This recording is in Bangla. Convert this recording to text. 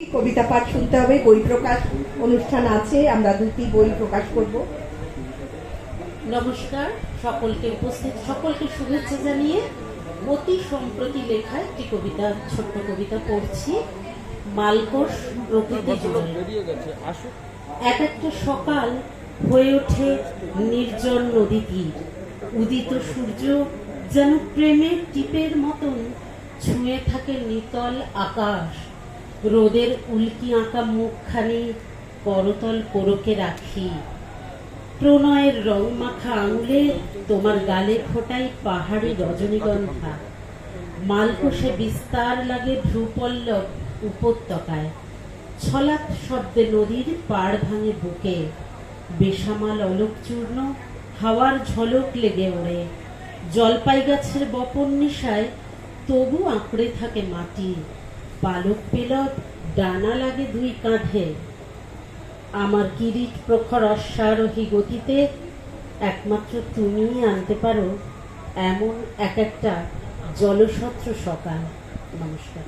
কবিতা পাঠ শুনতে হবে, বই প্রকাশ অনুষ্ঠান আছে, আমরা দুটি বই প্রকাশ করব। নমস্কার, সকলকে উপস্থিত, সকলকে শুভেচ্ছা জানিয়ে অতি সম্প্রতি লেখা একটি কবিতা, ছোট্ট কবিতা পড়ছি, মালকোষ প্রকৃতি এক একটা সকাল হয়ে ওঠে নির্জন নদী তীর। উদিত সূর্য যেন প্রেমের টিপের মতন ছুঁয়ে থাকে নিতল আকাশ। রোদের উল্কি আঁকা মুখখানি করতল কোরকে রাখি। প্রণয়ের রং মাখা আঙুলে তোমার গালে ফোটাই পাহাড়ি রজনীগন্ধা। মালকোষে বিস্তার লাগে ধ্রুপল্লব উপত্যকায়। ছলাপ শব্দে নদীর পাড় ভাঙে বুকে। বেসামাল অলোকচূর্ণ, হাওয়ার ঝলক লেগে ওড়ে। জলপাই গাছের বপন নিশায় তবু আঁকড়ে থাকে মাটি। পালক পেলত ডানা লাগে দুই কাঁধে। আমার কিরিট প্রখর অশ্বারোহী গতিতে একমাত্র তুমিই আনতে পারো, এমন এক একটা জলসত্র সকাল। নমস্কার।